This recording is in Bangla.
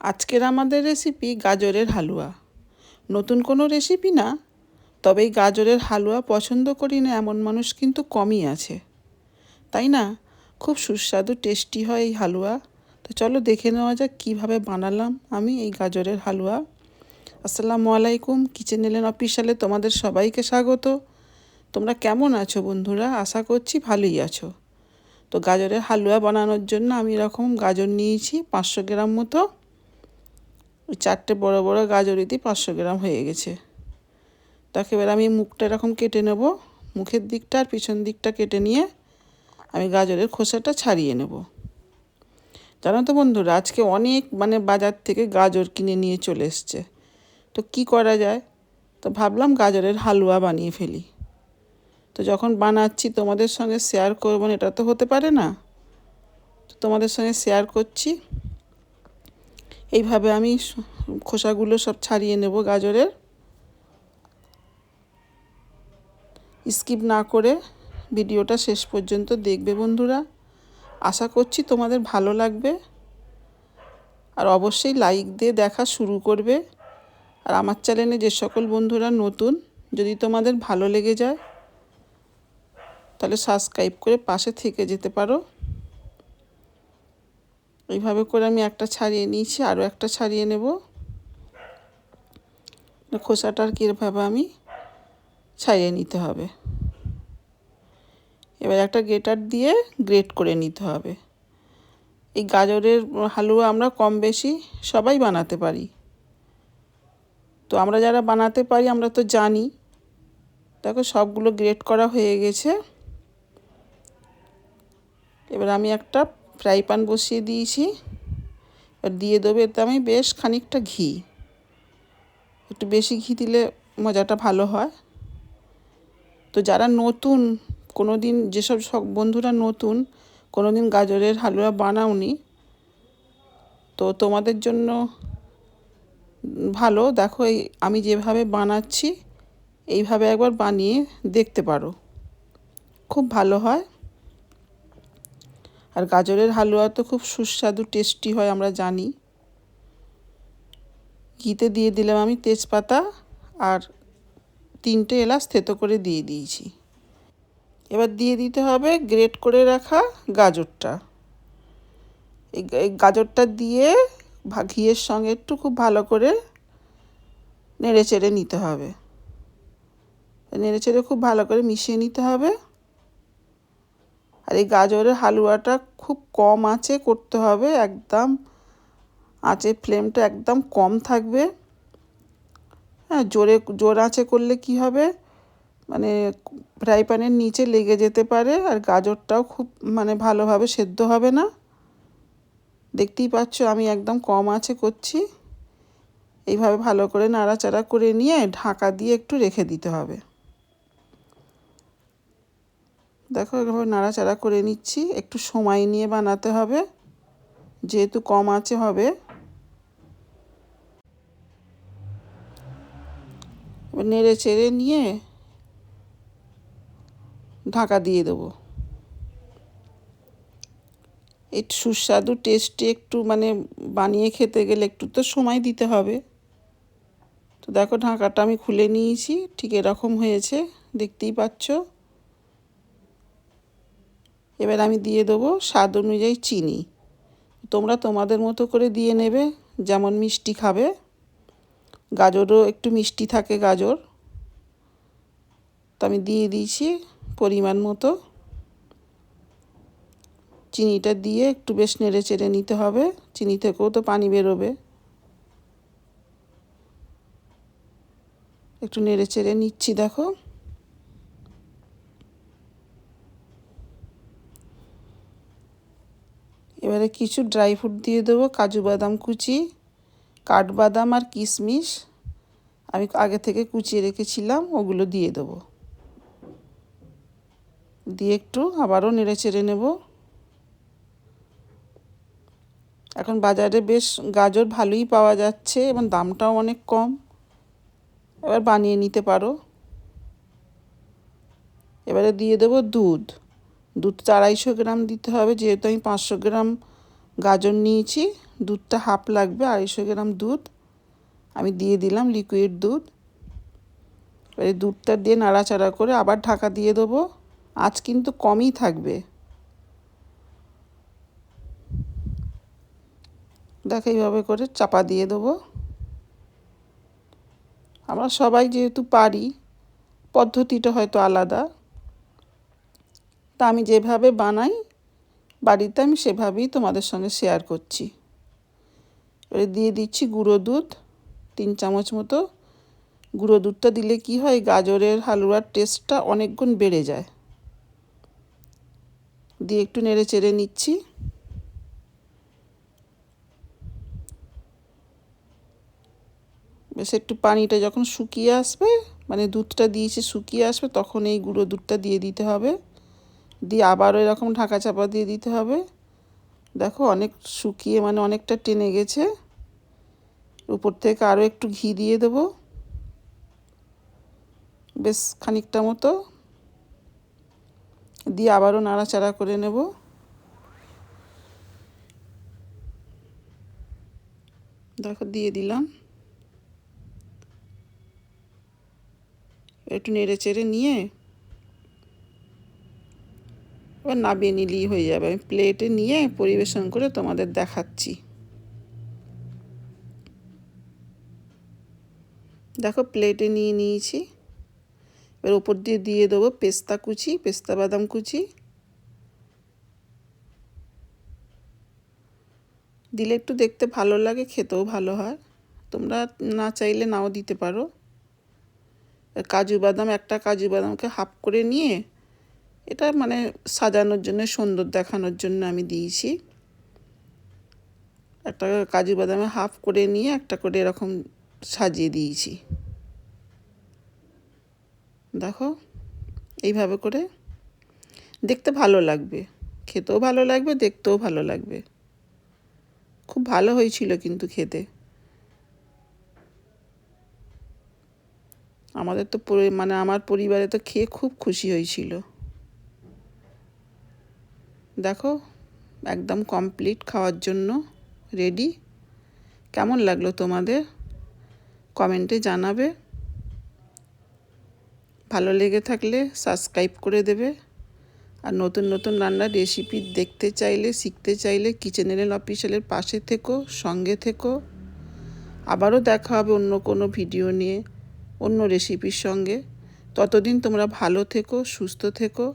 আজকের আমাদের রেসিপি গাজরের হালুয়া। নতুন কোনো রেসিপি না? তবে এই গাজরের হালুয়া পছন্দ করি না এমন মানুষ কিন্তু কমই আছে। তাই না? খুব সুস্বাদু টেস্টি হয় এই হালুয়া। তো চলো দেখে নেওয়া যাক কীভাবে বানালাম আমি এই গাজরের হালুয়া। আসসালামু আলাইকুম কিচেন এলেন অফিসিয়ালে তোমাদের সবাইকে স্বাগত। তোমরা কেমন আছো বন্ধুরা? আশা করছি ভালোই আছো। তো গাজরের হালুয়া বানানোর জন্য আমি এরকম গাজর নিয়েছি পাঁচশো গ্রাম মতো। ওই চারটে বড় বড় গাজরিতে পাঁচশো গ্রাম হয়ে গেছে। তাকে এবার আমি মুখটা এরকম কেটে নেব, মুখের দিকটা আর পিছন দিকটা কেটে নিয়ে আমি গাজরের খোসাটা ছাড়িয়ে নেব। জানো তো বন্ধুরা, আজকে অনেক মানে বাজার থেকে গাজর কিনে নিয়ে চলে এসছে। তো কি করা যায়? তো ভাবলাম গাজরের হালুয়া বানিয়ে ফেলি। তো যখন বানাচ্ছি তোমাদের সঙ্গে শেয়ার করব এটা তো হতে পারে না। তো তোমাদের সঙ্গে শেয়ার করছি। এইভাবে আমি খোসাগুলো সব ছাড়িয়ে নেব গাজরের। স্কিপ না করে ভিডিওটা শেষ পর্যন্ত দেখবে বন্ধুরা। আশা করছি তোমাদের ভালো লাগবে। আর অবশ্যই লাইক দিয়ে দেখা শুরু করবে। আর আমার চ্যানেলে যে সকল বন্ধুরা নতুন, যদি তোমাদের ভালো লেগে যায়, তাহলে সাবস্ক্রাইব করে পাশে থেকে যেতে পারো। এইভাবে করে আমি একটা ছাড়িয়ে নিয়েছি, আরও একটা ছাড়িয়ে নেব। খোসাটার কীভাবে আমি ছাড়িয়ে নিতে হবে। এবার একটা গ্রেটার দিয়ে গ্রেট করে নিতে হবে। এই গাজরের হালুয়া আমরা কম বেশি সবাই বানাতে পারি। তো আমরা যারা বানাতে পারি, আমরা তো জানি। দেখো সবগুলো গ্রেট করা হয়ে গেছে। এবার আমি একটা ফ্রাই প্যান বসিয়ে দিয়েছি। আর দিয়ে দেবো এতে আমি বেশ খানিকটা ঘি। একটু বেশি ঘি দিলে মজাটা ভালো হয়। তো যারা নতুন কোনো দিন যেসব সব বন্ধুরা নতুন কোনো দিন গাজরের হালুয়া বানাওনি, তো তোমাদের জন্য ভালো। দেখো এই আমি যেভাবে বানাচ্ছি, এইভাবে একবার বানিয়ে দেখতে পারো। খুব ভালো হয়। আর গাজরের হালুয়া তো খুব সুস্বাদু টেস্টি হয়, আমরা জানি। ঘিতে দিয়ে দিলাম আমি তেজপাতা আর তিনটে এলাচ থেতো করে দিয়ে দিয়েছি। এবার দিয়ে দিতে হবে গ্রেট করে রাখা গাজরটা। এই গাজরটা দিয়ে ঘিয়ের সঙ্গে একটু খুব ভালো করে নেড়ে চেড়ে নিতে হবে। নেড়ে চেড়ে খুব ভালো করে মিশিয়ে নিতে হবে। আর এই গাজরের হালুয়াটা খুব কম আঁচে করতে হবে, একদম আঁচের ফ্লেমটা একদম কম থাকবে। হ্যাঁ জোরে, জোর আঁচে করলে কি হবে? মানে ফ্রাই প্যানের নিচে লেগে যেতে পারে আর গাজরটাও খুব মানে ভালোভাবে সেদ্ধ হবে না। দেখতেই পাচ্ছ আমি একদম কম আঁচে করছি। এইভাবে ভালো করে নাড়াচাড়া করে নিয়ে ঢাকা দিয়ে একটু রেখে দিতে হবে। দেখো, এভাবে নাড়াচাড়া করে নিচ্ছি। একটু সময় নিয়ে বানাতে হবে। যেহেতু কম আছে, হবে। নেড়ে চেড়ে নিয়ে ঢাকা দিয়ে দেবো। একটু সুস্বাদু টেস্টে একটু মানে বানিয়ে খেতে গেলে একটু তো সময় দিতে হবে। তো দেখো, ঢাকাটা আমি খুলে নিয়েছি। ঠিক এরকম হয়েছে, দেখতেই পাচ্ছ। এবার আমি দিয়ে দেবো স্বাদ অনুযায়ী চিনি। তোমরা তোমাদের মতো করে দিয়ে নেবে, যেমন মিষ্টি খাবে। গাজরও একটু মিষ্টি থাকে গাজর। তো আমি দিয়ে দিয়েছি পরিমাণ মতো। চিনিটা দিয়ে একটু বেশ নেড়ে চেড়ে নিতে হবে। চিনি থেকেও তো পানি বেরোবে। একটু নেড়ে চেড়ে নিচ্ছি, দেখো। এবারে কিছু ড্রাই ফ্রুট দিয়ে দেবো, কাজু বাদাম কুচি, কাঠবাদাম আর কিশমিশ। আমি আগে থেকে কুচিয়ে রেখেছিলাম, ওগুলো দিয়ে দেবো। দিয়ে একটু আবারও নেড়ে চেড়ে নেব। এখন বাজারে বেশ গাজর ভালোই পাওয়া যাচ্ছে এবং দামটাও অনেক কম। এবার বানিয়ে নিতে পারো। এবারে দিয়ে দেবো দুধ। দুধ আড়াইশো গ্রাম দিতে হবে, যেহেতু আমি পাঁচশো গ্রাম গাজর নিয়েছি, দুধটা হাফ লাগবে, আড়াইশো গ্রাম দুধ। আমি দিয়ে দিলাম লিকুইড দুধ। এবারে দুধটা দিয়ে নাড়াচাড়া করে আবার ঢাকা দিয়ে দেবো। আজ কিন্তু কমই থাকবে। দেখ, এইভাবে করে চাপা দিয়ে দেবো। আমরা সবাই যেহেতু পারি, পদ্ধতিটা হয়তো আলাদা। তা আমি যেভাবে বানাই, বাড়িতে আমি সেভাবেই তোমাদের সঙ্গে শেয়ার করছি। এবারে দিয়ে দিচ্ছি গুঁড়ো দুধ, তিন চামচ মতো। গুঁড়ো দুধটা দিলে কি হয়, গাজরের হালুয়ার টেস্টটা অনেকগুণ বেড়ে যায়। দিয়ে একটু নেড়ে চেড়ে নিচ্ছি। বেশ একটু পানিটা যখন শুকিয়ে আসবে মানে দুধটা দিয়েছি শুকিয়ে আসবে, তখন এই গুঁড়ো দুধটা দিয়ে দিতে হবে। দিয়ে আবারও এরকম ঢাকা চাপা দিয়ে দিতে হবে। দেখো অনেক শুকিয়ে মানে অনেকটা টেনে গেছে। উপর থেকে আরও একটু ঘি দিয়ে দেবো। বেশ খানিকটা মতো। দিয়ে আবারও নাড়াচাড়া করে নেব। দেখো দিয়ে দিলাম। একটু নেড়ে চেড়ে নিয়ে এবার নাবিয়ে নিলেই হয়ে যাবে। আমি প্লেটে নিয়ে পরিবেশন করে তোমাদের দেখাচ্ছি। দেখো প্লেটে নিয়ে নিয়েছি। এবার ওপর দিয়ে দিয়ে দেবো পেস্তা কুচি, পেস্তা বাদাম কুচি। দিলে একটু দেখতে ভালো লাগে, খেতেও ভালো হয়। তোমরা না চাইলে নাও দিতে পারো। কাজু বাদাম, একটা কাজু বাদামকে হাফ করে নিয়ে এটা মানে সাজানোর জন্য, সুন্দর দেখানোর জন্য আমি দিয়েছি। একটা কাজু বাদামে হাফ করে নিয়ে একটা করে এরকম সাজিয়ে দিয়েছি। দেখো, এইভাবে করে দেখতে ভালো লাগবে। খেতেও ভালো লাগবে, দেখতেও ভালো লাগবে। খুব ভালো হয়েছিল কিন্তু খেতে। আমাদের তো মানে আমার পরিবারে তো খেয়ে খুব খুশি হয়েছিল। দেখো, একদম কমপ্লিট খাওয়ার জন্য রেডি কেমন লাগল তোমাদের? কমেন্টে জানাবে। ভালো লেগে থাকলে সাবস্ক্রাইব করে দেবে। আর নতুন নতুন রান্নার রেসিপি দেখতে চাইলে, শিখতে চাইলে কিচেন এল অফিসিয়ালের পাশে থেকো, সঙ্গে থেকো। আবারও দেখা হবে অন্য কোনো ভিডিও নিয়ে, অন্য রেসিপির সঙ্গে। ততদিন তোমরা ভালো থেকো, সুস্থ থেকো।